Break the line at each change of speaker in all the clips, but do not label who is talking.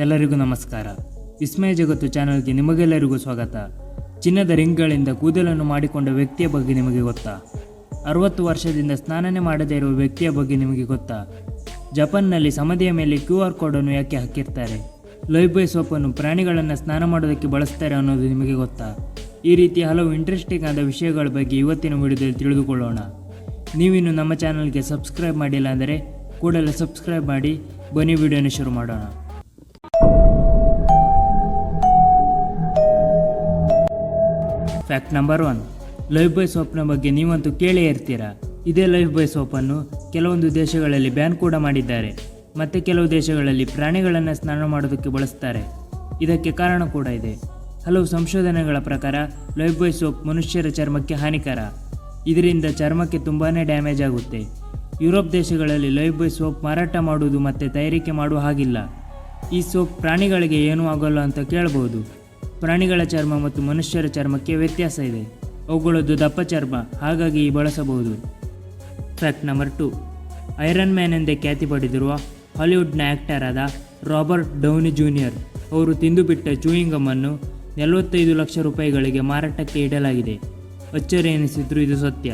ಎಲ್ಲರಿಗೂ ನಮಸ್ಕಾರ. ವಿಸ್ಮಯ ಜಗತ್ತು ಚಾನಲ್ಗೆ ನಿಮಗೆಲ್ಲರಿಗೂ ಸ್ವಾಗತ. ಚಿನ್ನದ ರಿಂಗ್ಗಳಿಂದ ಕೂದಲನ್ನು ಮಾಡಿಕೊಂಡ ವ್ಯಕ್ತಿಯ ಬಗ್ಗೆ ನಿಮಗೆ ಗೊತ್ತಾ? ಅರವತ್ತು ವರ್ಷದಿಂದ ಸ್ನಾನನೇ ಮಾಡದೇ ಇರುವ ವ್ಯಕ್ತಿಯ ಬಗ್ಗೆ ನಿಮಗೆ ಗೊತ್ತಾ? ಜಪಾನ್ನಲ್ಲಿ ಸಮಧಿಯ ಮೇಲೆ ಕ್ಯೂ ಆರ್ ಕೋಡನ್ನು ಯಾಕೆ ಹಾಕಿರ್ತಾರೆ? ಲೈಫ್ ಸೋಪನ್ನು ಪ್ರಾಣಿಗಳನ್ನು ಸ್ನಾನ ಮಾಡೋದಕ್ಕೆ ಬಳಸ್ತಾರೆ ಅನ್ನೋದು ನಿಮಗೆ ಗೊತ್ತಾ? ಈ ರೀತಿ ಹಲವು ಇಂಟ್ರೆಸ್ಟಿಂಗ್ ಆದ ವಿಷಯಗಳ ಬಗ್ಗೆ ಇವತ್ತಿನ ವಿಡಿಯೋದಲ್ಲಿ ತಿಳಿದುಕೊಳ್ಳೋಣ. ನೀವಿನ್ನು ನಮ್ಮ ಚಾನಲ್ಗೆ ಸಬ್ಸ್ಕ್ರೈಬ್ ಮಾಡಿಲ್ಲ ಅಂದರೆ ಕೂಡಲೇ ಸಬ್ಸ್ಕ್ರೈಬ್ ಮಾಡಿ. ಬನ್ನಿ ವಿಡಿಯೋನ ಶುರು ಮಾಡೋಣ. Fact number one Lifebuoy ಸೋಪ್ನ ಬಗ್ಗೆ ನೀವಂತೂ ಕೇಳೇ ಇರ್ತೀರಾ? ಇದೇ ಲೈಫ್ ಬಾಯ್ ಸೋಪನ್ನು ಕೆಲವೊಂದು ದೇಶಗಳಲ್ಲಿ ಬ್ಯಾನ್ ಕೂಡ ಮಾಡಿದ್ದಾರೆ. ಮತ್ತು ಕೆಲವು ದೇಶಗಳಲ್ಲಿ ಪ್ರಾಣಿಗಳನ್ನು ಸ್ನಾನ ಮಾಡೋದಕ್ಕೆ ಬಳಸ್ತಾರೆ. ಇದಕ್ಕೆ ಕಾರಣ ಕೂಡ ಇದೆ. ಹಲವು ಸಂಶೋಧನೆಗಳ ಪ್ರಕಾರ ಲೈಫ್ ಬಾಯ್ ಸೋಪ್ ಮನುಷ್ಯರ ಚರ್ಮಕ್ಕೆ ಹಾನಿಕರ. ಇದರಿಂದ ಚರ್ಮಕ್ಕೆ ತುಂಬಾ ಡ್ಯಾಮೇಜ್ ಆಗುತ್ತೆ. ಯುರೋಪ್ ದೇಶಗಳಲ್ಲಿ ಲೈಫ್ ಬಾಯ್ ಸೋಪ್ ಮಾರಾಟ ಮಾಡುವುದು ಮತ್ತು ತಯಾರಿಕೆ ಮಾಡುವ ಹಾಗಿಲ್ಲ. ಈ ಸೋಪ್ ಪ್ರಾಣಿಗಳಿಗೆ ಏನೂ ಆಗೋಲ್ಲ ಅಂತ ಕೇಳಬಹುದು ಪ್ರಾಣಿಗಳ ಚರ್ಮ ಮತ್ತು ಮನುಷ್ಯರ ಚರ್ಮಕ್ಕೆ ವ್ಯತ್ಯಾಸ ಇದೆ. ಅವುಗಳದ್ದು ದಪ್ಪ ಚರ್ಮ, ಹಾಗಾಗಿ ಬಳಸಬಹುದು. Fact number two iron man ಎಂದೇ ಖ್ಯಾತಿ ಪಡೆದಿರುವ ಹಾಲಿವುಡ್ನ ಆ್ಯಕ್ಟರ್ ಆದ ರಾಬರ್ಟ್ ಡೌನಿ ಜೂನಿಯರ್ ಅವರು ತಿಂದುಬಿಟ್ಟ ಚೂಯಿಂಗಮ್ಮನ್ನು ನಲವತ್ತೈದು ಲಕ್ಷ ರೂಪಾಯಿಗಳಿಗೆ ಮಾರಾಟಕ್ಕೆ ಇಡಲಾಗಿದೆ. ಅಚ್ಚರಿ ಎನಿಸಿದ್ರು ಇದು ಸತ್ಯ.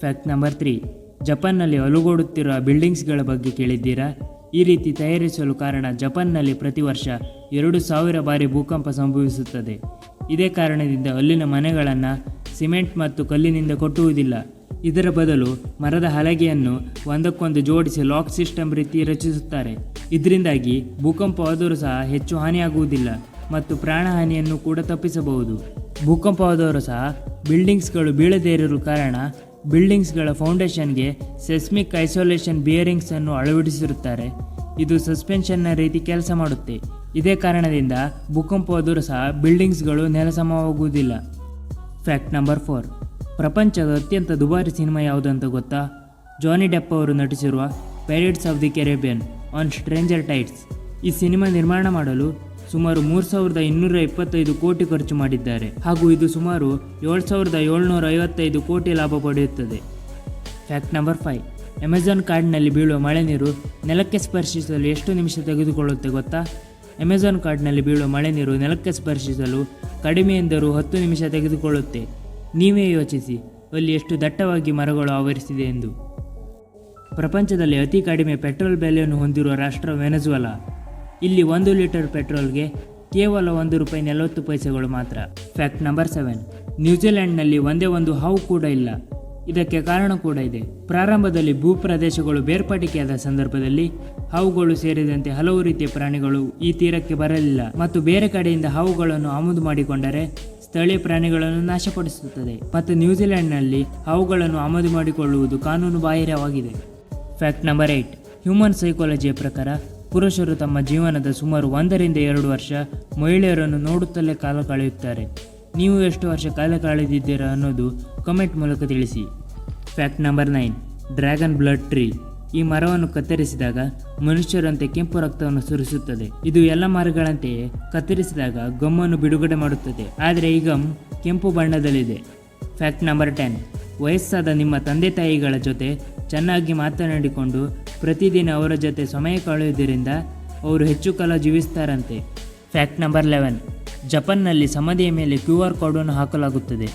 ಫ್ಯಾಕ್ಟ್ ನಂಬರ್ ತ್ರೀ ಜಪಾನ್ನಲ್ಲಿ ಅಲುಗೋಡುತ್ತಿರುವ ಬಿಲ್ಡಿಂಗ್ಸ್ಗಳ ಬಗ್ಗೆ ಕೇಳಿದ್ದೀರಾ? ಈ ರೀತಿ ತಯಾರಿಸಲು ಕಾರಣ ಜಪಾನ್ನಲ್ಲಿ ಪ್ರತಿ ವರ್ಷ ಎರಡು ಸಾವಿರ ಬಾರಿ ಭೂಕಂಪ ಸಂಭವಿಸುತ್ತದೆ. ಇದೇ ಕಾರಣದಿಂದ ಅಲ್ಲಿನ ಮನೆಗಳನ್ನು ಸಿಮೆಂಟ್ ಮತ್ತು ಕಲ್ಲಿನಿಂದ ಕಟ್ಟುವುದಿಲ್ಲ. ಇದರ ಬದಲು ಮರದ ಹಲಗೆಯನ್ನು ಒಂದಕ್ಕೊಂದು ಜೋಡಿಸಿ ಲಾಕ್ ಸಿಸ್ಟಮ್ ರೀತಿ ರಚಿಸುತ್ತಾರೆ. ಇದರಿಂದಾಗಿ ಭೂಕಂಪವಾದರೂ ಸಹ ಹೆಚ್ಚು ಹಾನಿಯಾಗುವುದಿಲ್ಲ ಮತ್ತು ಪ್ರಾಣಹಾನಿಯನ್ನು ಕೂಡ ತಪ್ಪಿಸಬಹುದು. ಭೂಕಂಪವಾದವರು ಸಹ ಬಿಲ್ಡಿಂಗ್ಸ್ಗಳು ಬೀಳದೇ ಇರಲು ಕಾರಣ ಬಿಲ್ಡಿಂಗ್ಸ್ಗಳ ಫೌಂಡೇಶನ್ಗೆ ಸೆಸ್ಮಿಕ್ ಐಸೋಲೇಷನ್ ಬಿಯರಿಂಗ್ಸನ್ನು ಅಳವಡಿಸಿರುತ್ತಾರೆ. ಇದು ಸಸ್ಪೆನ್ಷನ್ನ ರೀತಿ ಕೆಲಸ ಮಾಡುತ್ತೆ. ಇದೇ ಕಾರಣದಿಂದ ಭೂಕಂಪವಾದರೂ ಸಹ ಬಿಲ್ಡಿಂಗ್ಸ್ಗಳು ನೆಲಸಮವಾಗುವುದಿಲ್ಲ ಫ್ಯಾಕ್ಟ್ ನಂಬರ್ ಫೋರ್. ಪ್ರಪಂಚದ ಅತ್ಯಂತ ದುಬಾರಿ ಸಿನಿಮಾ ಯಾವುದು ಅಂತ ಗೊತ್ತಾ? ಜಾನಿ ಡೆಪ್ ಅವರು ನಟಿಸಿರುವ pirates of the Caribbean on stranger tides ಈ ಸಿನಿಮಾ ನಿರ್ಮಾಣ ಮಾಡಲು ಸುಮಾರು ಮೂರು ಸಾವಿರದ ಇನ್ನೂರ ಇಪ್ಪತ್ತೈದು ಕೋಟಿ ಖರ್ಚು ಮಾಡಿದ್ದಾರೆ. ಹಾಗೂ ಇದು ಸುಮಾರು ಏಳು ಸಾವಿರದ ಏಳ್ನೂರ ಐವತ್ತೈದು ಕೋಟಿ ಲಾಭ ಪಡೆಯುತ್ತದೆ. Fact number five. ಅಮೆಜಾನ್ ಕಾರ್ಡ್ನಲ್ಲಿ ಬೀಳುವ ಮಳೆ ನೀರು ನೆಲಕ್ಕೆ ಸ್ಪರ್ಶಿಸಲು ಎಷ್ಟು ನಿಮಿಷ ತೆಗೆದುಕೊಳ್ಳುತ್ತೆ ಗೊತ್ತಾ? ಅಮೆಜಾನ್ ಕಾರ್ಡ್ನಲ್ಲಿ ಬೀಳುವ ಮಳೆ ನೀರು ನೆಲಕ್ಕೆ ಸ್ಪರ್ಶಿಸಲು ಕಡಿಮೆ ಎಂದರೂ ಹತ್ತು ನಿಮಿಷ ತೆಗೆದುಕೊಳ್ಳುತ್ತೆ. ನೀವೇ ಯೋಚಿಸಿ, ಅಲ್ಲಿ ಎಷ್ಟು ದಟ್ಟವಾಗಿ ಮರಗಳು ಆವರಿಸಿದೆ ಎಂದು. ಪ್ರಪಂಚದಲ್ಲಿ ಅತಿ ಕಡಿಮೆ ಪೆಟ್ರೋಲ್ ಬೆಲೆಯನ್ನು ಹೊಂದಿರುವ ರಾಷ್ಟ್ರ ವೆನೆಜುವಲಾ. ಇಲ್ಲಿ ಒಂದು ಲೀಟರ್ ಪೆಟ್ರೋಲ್ಗೆ ಕೇವಲ ಒಂದು ರೂಪಾಯಿ ನಲವತ್ತು ಪೈಸೆಗಳು ಮಾತ್ರ. ಫ್ಯಾಕ್ಟ್ ನಂಬರ್ ಸೆವೆನ್ ನ್ಯೂಜಿಲೆಂಡ್ನಲ್ಲಿ ಒಂದೇ ಒಂದು ಹಾವು ಕೂಡ ಇಲ್ಲ. ಇದಕ್ಕೆ ಕಾರಣ ಕೂಡ ಇದೆ. ಪ್ರಾರಂಭದಲ್ಲಿ ಭೂಪ್ರದೇಶಗಳು ಬೇರ್ಪಡಿಕೆಯಾದ ಸಂದರ್ಭದಲ್ಲಿ ಹಾವುಗಳು ಸೇರಿದಂತೆ ಹಲವು ರೀತಿಯ ಪ್ರಾಣಿಗಳು ಈ ತೀರಕ್ಕೆ ಬರಲಿಲ್ಲ ಮತ್ತು ಬೇರೆ ಕಡೆಯಿಂದ ಹಾವುಗಳನ್ನು ಆಮದು ಮಾಡಿಕೊಂಡರೆ ಸ್ಥಳೀಯ ಪ್ರಾಣಿಗಳನ್ನು ನಾಶಪಡಿಸುತ್ತದೆ ಮತ್ತು ನ್ಯೂಜಿಲೆಂಡ್ನಲ್ಲಿ ಹಾವುಗಳನ್ನು ಆಮದು ಮಾಡಿಕೊಳ್ಳುವುದು ಕಾನೂನು ಬಾಹಿರವಾಗಿದೆ. ಫ್ಯಾಕ್ಟ್ ನಂಬರ್ ಏಯ್ಟ್ ಹ್ಯೂಮನ್ ಸೈಕಾಲಜಿಯ ಪ್ರಕಾರ ಪುರುಷರು ತಮ್ಮ ಜೀವನದ ಸುಮಾರು ಒಂದರಿಂದ ಎರಡು ವರ್ಷ ಮಹಿಳೆಯರನ್ನು ನೋಡುತ್ತಲೇ ಕಾಲ ಕಳೆಯುತ್ತಾರೆ. ನೀವು ಎಷ್ಟು ವರ್ಷ ಕಾಲ ಕಳೆದಿದ್ದೀರಾ ಅನ್ನೋದು ಕಮೆಂಟ್ ಮೂಲಕ ತಿಳಿಸಿ. Fact number nine dragon blood tree ಈ ಮರವನ್ನು ಕತ್ತರಿಸಿದಾಗ ಮನುಷ್ಯರಂತೆ ಕೆಂಪು ರಕ್ತವನ್ನು ಸುರಿಸುತ್ತದೆ. ಇದು ಎಲ್ಲ ಮರಗಳಂತೆಯೇ ಕತ್ತರಿಸಿದಾಗ ಗಮ್ಮನ್ನು ಬಿಡುಗಡೆ ಮಾಡುತ್ತದೆ. ಆದರೆ ಈ ಗಮ್ ಕೆಂಪು ಬಣ್ಣದಲ್ಲಿದೆ. ಫ್ಯಾಕ್ಟ್ ನಂಬರ್ ಟೆನ್ ವಯಸ್ಸಾದ ನಿಮ್ಮ ತಂದೆ ತಾಯಿಗಳ ಜೊತೆ ಚೆನ್ನಾಗಿ ಮಾತನಾಡಿಕೊಂಡು ಪ್ರತಿದಿನ ಅವರ ಜೊತೆ ಸಮಯ ಕಳೆಯುವುದರಿಂದ ಅವರು ಹೆಚ್ಚು ಕಾಲ ಜೀವಿಸ್ತಾರಂತೆ. Fact number eleven. ಜಪಾನ್ನಲ್ಲಿ ಸಮಾಧಿಯ ಮೇಲೆ ಕ್ಯೂ ಆರ್ ಕೋಡನ್ನು ಹಾಕಲಾಗುತ್ತದೆ.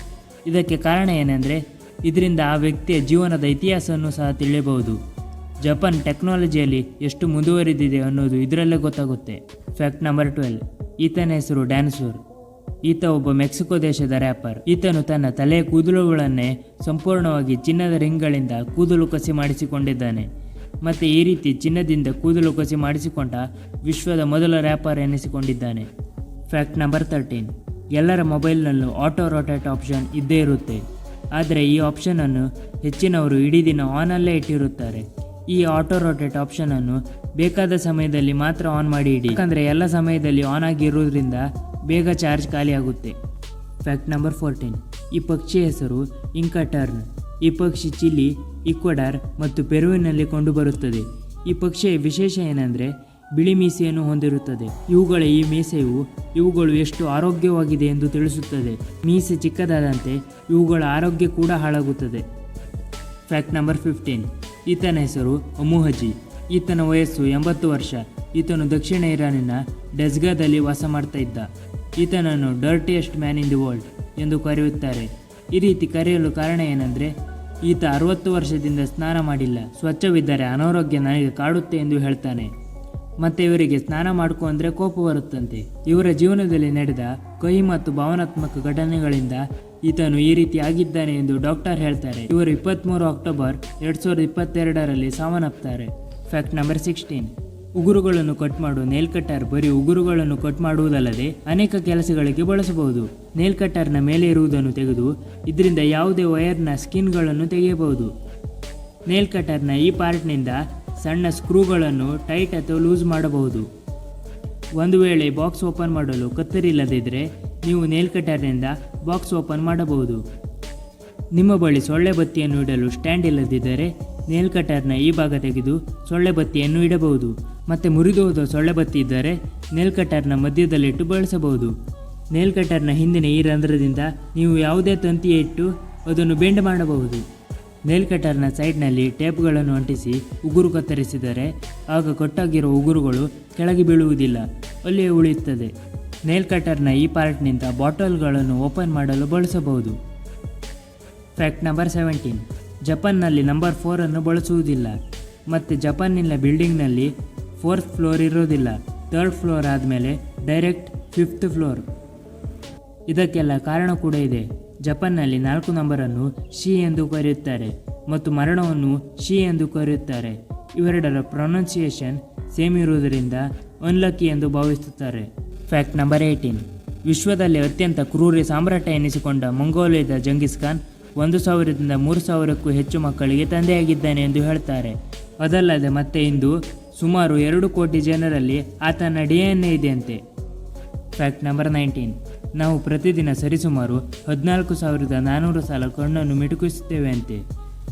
ಇದಕ್ಕೆ ಕಾರಣ ಏನೆಂದರೆ, ಇದರಿಂದ ಆ ವ್ಯಕ್ತಿಯ ಜೀವನದ ಇತಿಹಾಸವನ್ನು ಸಹ ತಿಳಿಯಬಹುದು. ಜಪಾನ್ ಟೆಕ್ನಾಲಜಿಯಲ್ಲಿ ಎಷ್ಟು ಮುಂದುವರಿದಿದೆ ಅನ್ನೋದು ಇದರಲ್ಲೇ ಗೊತ್ತಾಗುತ್ತೆ. Fact number twelve. ಈತನ ಹೆಸರು ಡ್ಯಾನ್ಸೂರ್. ಈತ ಒಬ್ಬ ಮೆಕ್ಸಿಕೋ ದೇಶದ ರ್ಯಾಪರ್ ಈತನು ತನ್ನ ತಲೆಯ ಕೂದಲುಗಳನ್ನೇ ಸಂಪೂರ್ಣವಾಗಿ ಚಿನ್ನದ ರಿಂಗ್ಗಳಿಂದ ಕೂದಲು ಕಸಿ ಮಾಡಿಸಿಕೊಂಡಿದ್ದಾನೆ. ಮತ್ತು ಈ ರೀತಿ ಚಿನ್ನದಿಂದ ಕೂದಲು ಕಸಿ ಮಾಡಿಸಿಕೊಂಡ ವಿಶ್ವದ ಮೊದಲ ರ್ಯಾಪರ್ ಎನಿಸಿಕೊಂಡಿದ್ದಾನೆ. ಫ್ಯಾಕ್ಟ್ ನಂಬರ್ ತರ್ಟೀನ್ ಎಲ್ಲರ ಮೊಬೈಲ್ನಲ್ಲೂ ಆಟೋ ರೊಟೇಟ್ ಆಪ್ಷನ್ ಇದ್ದೇ ಇರುತ್ತೆ. ಆದರೆ ಈ ಆಪ್ಷನನ್ನು ಹೆಚ್ಚಿನವರು ಇಡೀ ದಿನ ಆನಲ್ಲೇ ಇಟ್ಟಿರುತ್ತಾರೆ. ಈ ಆಟೋ ರೊಟೇಟ್ ಆಪ್ಷನನ್ನು ಬೇಕಾದ ಸಮಯದಲ್ಲಿ ಮಾತ್ರ ಆನ್ ಮಾಡಿ ಇಡಿ. ಯಾಕಂದರೆ ಎಲ್ಲ ಸಮಯದಲ್ಲಿ ಆನ್ ಆಗಿರುವುದರಿಂದ ಬೇಗ ಚಾರ್ಜ್ ಖಾಲಿಯಾಗುತ್ತೆ ಫ್ಯಾಕ್ಟ್ ನಂಬರ್ ಫೋರ್ಟೀನ್. ಈ ಪಕ್ಷಿ ಹೆಸರು ಇಂಕಟರ್ನ್ ಈ ಪಕ್ಷಿ ಚಿಲಿ, ಇಕ್ವಡಾರ್ ಮತ್ತು ಪೆರುವಿನಲ್ಲಿ ಕಂಡುಬರುತ್ತದೆ. ಈ ಪಕ್ಷಿಯ ವಿಶೇಷ ಏನೆಂದರೆ ಬಿಳಿ ಮೀಸೆಯನ್ನು ಹೊಂದಿರುತ್ತದೆ. ಇವುಗಳ ಈ ಮೀಸೆಯು ಇವುಗಳು ಎಷ್ಟು ಆರೋಗ್ಯವಾಗಿದೆ ಎಂದು ತಿಳಿಸುತ್ತದೆ. ಮೀಸೆ ಚಿಕ್ಕದಾದಂತೆ ಇವುಗಳ ಆರೋಗ್ಯ ಕೂಡ ಹಾಳಾಗುತ್ತದೆ. Fact number fifteen. ಈತನ ಹೆಸರು ಅಮುಹಜಿ. ಈತನ ವಯಸ್ಸು ಎಂಬತ್ತು ವರ್ಷ. ಈತನು ದಕ್ಷಿಣ ಇರಾನಿನ ಡೆಸ್ಗಾದಲ್ಲಿ ವಾಸ ಮಾಡ್ತಾ ಇದ್ದ. ಈತನನ್ನು dirtiest man in the world ಎಂದು ಕರೆಯುತ್ತಾರೆ. ಈ ರೀತಿ ಕರೆಯಲು ಕಾರಣ ಏನಂದರೆ, ಈತ ಅರವತ್ತು ವರ್ಷದಿಂದ ಸ್ನಾನ ಮಾಡಿಲ್ಲ. ಸ್ವಚ್ಛವಿದ್ದರೆ ಅನಾರೋಗ್ಯ ನನಗೆ ಕಾಡುತ್ತೆ ಎಂದು ಹೇಳ್ತಾನೆ. ಮತ್ತೆ ಇವರಿಗೆ ಸ್ನಾನ ಮಾಡ್ಕೊ ಅಂದರೆ ಕೋಪ ಬರುತ್ತಂತೆ. ಇವರ ಜೀವನದಲ್ಲಿ ನಡೆದ ಕಹಿ ಮತ್ತು ಭಾವನಾತ್ಮಕ ಘಟನೆಗಳಿಂದ ಈತನು ಈ ರೀತಿ ಆಗಿದ್ದಾನೆ ಎಂದು ಡಾಕ್ಟರ್ ಹೇಳ್ತಾರೆ. ಇವರು ಇಪ್ಪತ್ತ್ಮೂರು ಅಕ್ಟೋಬರ್ ಎರಡು ಸಾವಿರದ ಇಪ್ಪತ್ತೆರಡರಲ್ಲಿ ಸಾವನ್ನಪ್ತಾರೆ. ಫ್ಯಾಕ್ಟ್ ನಂಬರ್ ಸಿಕ್ಸ್ಟೀನ್ ಉಗುರುಗಳನ್ನು ಕಟ್ ಮಾಡುವ ನೇಲ್ ಕಟ್ಟರ್ ಬರೀ ಉಗುರುಗಳನ್ನು ಕಟ್ ಮಾಡುವುದಲ್ಲದೆ ಅನೇಕ ಕೆಲಸಗಳಿಗೆ ಬಳಸಬಹುದು. ನೇಲ್ ಕಟ್ಟರ್ನ ಮೇಲೆ ಇರುವುದನ್ನು ತೆಗೆದು ಇದರಿಂದ ಯಾವುದೇ ವೈರ್ನ ಸ್ಕಿನ್ಗಳನ್ನು ತೆಗೆಯಬಹುದು. ನೇಲ್ ಕಟ್ಟರ್ನ ಈ ಪಾರ್ಟ್ನಿಂದ ಸಣ್ಣ ಸ್ಕ್ರೂಗಳನ್ನು ಟೈಟ್ ಅಥವಾ ಲೂಸ್ ಮಾಡಬಹುದು. ಒಂದು ವೇಳೆ ಬಾಕ್ಸ್ ಓಪನ್ ಮಾಡಲು ಕತ್ತರಿ ಇಲ್ಲದಿದ್ದರೆ ನೀವು ನೇಲ್ ಕಟ್ಟರ್ನಿಂದ ಬಾಕ್ಸ್ ಓಪನ್ ಮಾಡಬಹುದು. ನಿಮ್ಮ ಬಳಿ ಸೊಳ್ಳೆ ಬತ್ತಿಯನ್ನು ಇಡಲು ಸ್ಟ್ಯಾಂಡ್ ಇಲ್ಲದಿದ್ದರೆ ನೇಲ್ ಕಟರ್ನ ಈ ಭಾಗ ತೆಗೆದು ಸೊಳ್ಳೆ ಬತ್ತಿಯನ್ನು ಇಡಬಹುದು. ಮತ್ತು ಮುರಿದು ಹೋದ ಸೊಳ್ಳೆ ಬತ್ತಿ ಇದ್ದರೆ ನೇಲ್ ಕಟರ್ನ ಮಧ್ಯದಲ್ಲಿಟ್ಟು ಬಳಸಬಹುದು. ನೇಲ್ ಕಟರ್ನ ಹಿಂದಿನ ಈ ರಂಧ್ರದಿಂದ ನೀವು ಯಾವುದೇ ತಂತಿ ಇಟ್ಟು ಅದನ್ನು ಬೆಂಡ್ ಮಾಡಬಹುದು. ನೇಲ್ ಕಟರ್ನ ಸೈಡ್ನಲ್ಲಿ ಟೇಪ್ಗಳನ್ನು ಅಂಟಿಸಿ ಉಗುರು ಕತ್ತರಿಸಿದರೆ ಆಗ ಕಟ್ಟಾಗಿರೋ ಉಗುರುಗಳು ಕೆಳಗೆ ಬೀಳುವುದಿಲ್ಲ, ಅಲ್ಲಿಯೇ ಉಳಿಯುತ್ತದೆ. ನೇಲ್ ಕಟರ್ನ ಈ ಪಾರ್ಟ್ನಿಂದ ಬಾಟಲ್ಗಳನ್ನು ಓಪನ್ ಮಾಡಲು ಬಳಸಬಹುದು. ಫ್ಯಾಕ್ಟ್ ನಂಬರ್ ಸೆವೆಂಟೀನ್ ಜಪಾನ್ನಲ್ಲಿ ನಂಬರ್ ಫೋರನ್ನು ಬಳಸುವುದಿಲ್ಲ. ಮತ್ತು ಜಪಾನಿನ ಬಿಲ್ಡಿಂಗ್ನಲ್ಲಿ ಫೋರ್ತ್ ಫ್ಲೋರ್ ಇರೋದಿಲ್ಲ. ಥರ್ಡ್ ಫ್ಲೋರ್ ಆದಮೇಲೆ ಡೈರೆಕ್ಟ್ ಫಿಫ್ತ್ ಫ್ಲೋರ್. ಇದಕ್ಕೆಲ್ಲ ಕಾರಣ ಕೂಡ ಇದೆ. ಜಪಾನ್ನಲ್ಲಿ ನಾಲ್ಕು ನಂಬರನ್ನು ಶಿ ಎಂದು ಕರೆಯುತ್ತಾರೆ ಮತ್ತು ಮರಣವನ್ನು ಶಿ ಎಂದು ಕರೆಯುತ್ತಾರೆ. ಇವೆರಡರ ಪ್ರೊನೌನ್ಸಿಯೇಷನ್ ಸೇಮ್ ಇರುವುದರಿಂದ ಅನ್ಲಕ್ಕಿ ಎಂದು ಭಾವಿಸುತ್ತಾರೆ. Fact number eighteen. ವಿಶ್ವದಲ್ಲಿ ಅತ್ಯಂತ ಕ್ರೂರಿ ಸಾಮ್ರಾಟ ಎನಿಸಿಕೊಂಡ ಮಂಗೋಲಿಯದ ಜಂಗಿಸ್ ಖಾನ್ ಒಂದು ಸಾವಿರದಿಂದ ಮೂರು ಸಾವಿರಕ್ಕೂ ಹೆಚ್ಚು ಮಕ್ಕಳಿಗೆ ತಂದೆಯಾಗಿದ್ದಾನೆ ಎಂದು ಹೇಳ್ತಾರೆ. ಅದಲ್ಲದೆ ಮತ್ತೆ ಇಂದು ಸುಮಾರು ಎರಡು ಕೋಟಿ ಜನರಲ್ಲಿ ಆತನ ಡಿ ಎನ್ ಎ ಇದೆಯಂತೆ. ಫ್ಯಾಕ್ಟ್ ನಂಬರ್ ನೈನ್ಟೀನ್ ನಾವು ಪ್ರತಿದಿನ ಸರಿಸುಮಾರು ಹದಿನಾಲ್ಕು ಸಾವಿರದ ನಾನ್ನೂರು ಸಲ ಕಣ್ಣನ್ನು ಮಿಟುಕಿಸುತ್ತೇವೆ ಅಂತೆ.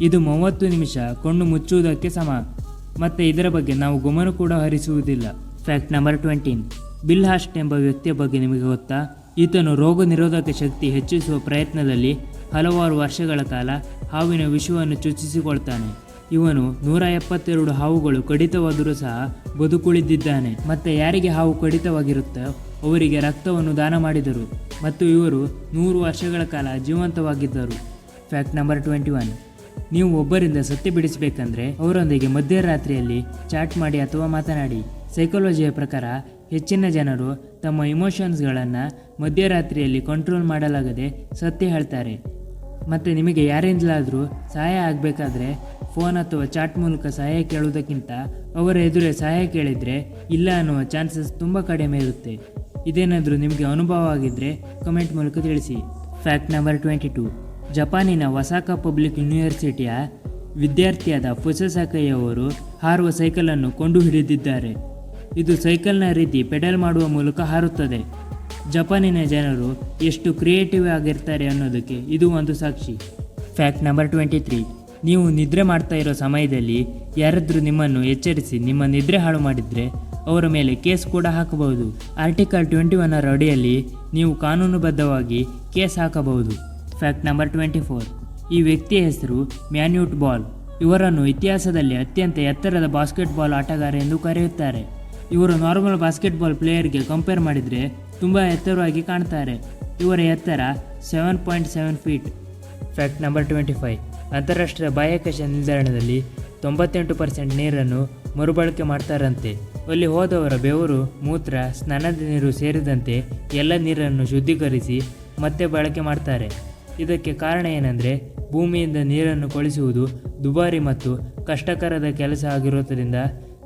ಇದು ಮೂವತ್ತು ನಿಮಿಷ ಕಣ್ಣು ಮುಚ್ಚುವುದಕ್ಕೆ ಸಮ. ಮತ್ತು ಇದರ ಬಗ್ಗೆ ನಾವು ಗಮನ ಕೂಡ ಹರಿಸುವುದಿಲ್ಲ. Fact number twenty Bill Haast ಎಂಬ ವ್ಯಕ್ತಿಯ ಬಗ್ಗೆ ನಿಮಗೆ ಗೊತ್ತಾ? ಈತನು ರೋಗ ನಿರೋಧಕ ಶಕ್ತಿ ಹೆಚ್ಚಿಸುವ ಪ್ರಯತ್ನದಲ್ಲಿ ಹಲವಾರು ವರ್ಷಗಳ ಕಾಲ ಹಾವಿನ ವಿಷವನ್ನು ಚುಚ್ಚಿಸಿಕೊಳ್ತಾನೆ. ಇವನು ನೂರ ಎಪ್ಪತ್ತೆರಡು ಹಾವುಗಳು ಕಡಿತವಾದರೂ ಸಹ ಬದುಕುಳಿದಿದ್ದಾನೆ. ಮತ್ತೆ ಯಾರಿಗೆ ಹಾವು ಕಡಿತವಾಗಿರುತ್ತೋ ಅವರಿಗೆ ರಕ್ತವನ್ನು ದಾನ ಮಾಡಿದರು. ಮತ್ತು ಇವರು ನೂರು ವರ್ಷಗಳ ಕಾಲ ಜೀವಂತವಾಗಿದ್ದರು. ಫ್ಯಾಕ್ಟ್ ನಂಬರ್ ಟ್ವೆಂಟಿ ಒನ್ ನೀವು ಒಬ್ಬರಿಂದ ಸತ್ಯ ಬಿಡಿಸಬೇಕಂದ್ರೆ ಅವರೊಂದಿಗೆ ಮಧ್ಯರಾತ್ರಿಯಲ್ಲಿ ಚಾಟ್ ಮಾಡಿ ಅಥವಾ ಮಾತನಾಡಿ. ಸೈಕಾಲಜಿಯ ಪ್ರಕಾರ ಹೆಚ್ಚಿನ ಜನರು ತಮ್ಮ ಇಮೋಷನ್ಸ್ಗಳನ್ನು ಮಧ್ಯರಾತ್ರಿಯಲ್ಲಿ ಕಂಟ್ರೋಲ್ ಮಾಡಲಾಗದೆ ಸತ್ಯ ಹೇಳ್ತಾರೆ. ಮತ್ತು ನಿಮಗೆ ಯಾರಿಂದಲಾದರೂ ಸಹಾಯ ಆಗಬೇಕಾದ್ರೆ ಫೋನ್ ಅಥವಾ ಚಾಟ್ ಮೂಲಕ ಸಹಾಯ ಕೇಳುವುದಕ್ಕಿಂತ ಅವರ ಎದುರೇ ಸಹಾಯ ಕೇಳಿದರೆ ಇಲ್ಲ ಅನ್ನುವ ಚಾನ್ಸಸ್ ತುಂಬ ಕಡಿಮೆ ಇರುತ್ತೆ. ಇದೇನಾದರೂ ನಿಮಗೆ ಅನುಭವ ಆಗಿದ್ದರೆ ಕಮೆಂಟ್ ಮೂಲಕ ತಿಳಿಸಿ. Fact number twenty two. ಜಪಾನಿನ ವಸಾಕ ಪಬ್ಲಿಕ್ ಯೂನಿವರ್ಸಿಟಿಯ ವಿದ್ಯಾರ್ಥಿಯಾದ ಫುಸಸಾಕಯ್ಯವರು ಹಾರುವ ಸೈಕಲನ್ನು ಕೊಂಡು ಹಿಡಿದಿದ್ದಾರೆ ಇದು ಸೈಕಲ್ನ ರೀತಿ ಪೆಡಲ್ ಮಾಡುವ ಮೂಲಕ ಹಾರುತ್ತದೆ. ಜಪಾನಿನ ಜನರು ಎಷ್ಟು ಕ್ರಿಯೇಟಿವ್ ಆಗಿರ್ತಾರೆ ಅನ್ನೋದಕ್ಕೆ ಇದು ಒಂದು ಸಾಕ್ಷಿ. Fact number twenty three. ನೀವು ನಿದ್ರೆ ಮಾಡ್ತಾ ಇರೋ ಸಮಯದಲ್ಲಿ ಯಾರಾದರೂ ನಿಮ್ಮನ್ನು ಎಚ್ಚರಿಸಿ ನಿಮ್ಮ ನಿದ್ರೆ ಹಾಳು ಮಾಡಿದರೆ ಅವರ ಮೇಲೆ ಕೇಸ್ ಕೂಡ ಹಾಕಬಹುದು. ಆರ್ಟಿಕಲ್ ಟ್ವೆಂಟಿ ಒನ್ನರ ಅಡಿಯಲ್ಲಿ ನೀವು ಕಾನೂನುಬದ್ಧವಾಗಿ ಕೇಸ್ ಹಾಕಬಹುದು. Fact number twenty four. ಈ ವ್ಯಕ್ತಿಯ ಹೆಸರು ಮ್ಯಾನ್ಯೂಟ್ ಬಾಲ್. ಇವರನ್ನು ಇತಿಹಾಸದಲ್ಲಿ ಅತ್ಯಂತ ಎತ್ತರದ ಬಾಸ್ಕೆಟ್ಬಾಲ್ ಆಟಗಾರ ಎಂದು ಕರೆಯುತ್ತಾರೆ. ಇವರು ನಾರ್ಮಲ್ ಬಾಸ್ಕೆಟ್ಬಾಲ್ ಪ್ಲೇಯರ್ಗೆ ಕಂಪೇರ್ ಮಾಡಿದರೆ ತುಂಬ ಎತ್ತರವಾಗಿ ಕಾಣ್ತಾರೆ. ಇವರ ಎತ್ತರ seven point seven feet fact number twenty five ಅಂತಾರಾಷ್ಟ್ರೀಯ ಬಾಹ್ಯಾಕಾಶ ನಿಲ್ದಾಣದಲ್ಲಿ ತೊಂಬತ್ತೆಂಟು ಪರ್ಸೆಂಟ್ ನೀರನ್ನು ಮರುಬಳಕೆ ಮಾಡ್ತಾರಂತೆ. ಅಲ್ಲಿ ಹೋದವರ ಬೆವರು, ಮೂತ್ರ, ಸ್ನಾನದ ನೀರು ಸೇರಿದಂತೆ ಎಲ್ಲ ನೀರನ್ನು ಶುದ್ಧೀಕರಿಸಿ ಮತ್ತೆ ಬಳಕೆ ಮಾಡ್ತಾರೆ. ಇದಕ್ಕೆ ಕಾರಣ ಏನೆಂದರೆ ಭೂಮಿಯಿಂದ ನೀರನ್ನು ಕೊಳಿಸುವುದು ದುಬಾರಿ ಮತ್ತು ಕಷ್ಟಕರದ ಕೆಲಸ ಆಗಿರೋದರಿಂದ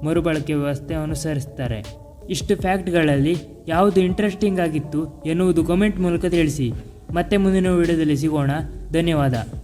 ಮರುಬಳಕೆ ವ್ಯವಸ್ಥೆ ಅನುಸರಿಸ್ತಾರೆ. ಇಷ್ಟು ಫ್ಯಾಕ್ಟ್ಗಳಲ್ಲಿ ಯಾವುದು ಇಂಟ್ರೆಸ್ಟಿಂಗ್ ಆಗಿತ್ತು ಎನ್ನುವುದು ಕಮೆಂಟ್ ಮೂಲಕ ತಿಳಿಸಿ. ಮತ್ತೆ ಮುಂದಿನ ವಿಡಿಯೋದಲ್ಲಿ ಸಿಗೋಣ. ಧನ್ಯವಾದ.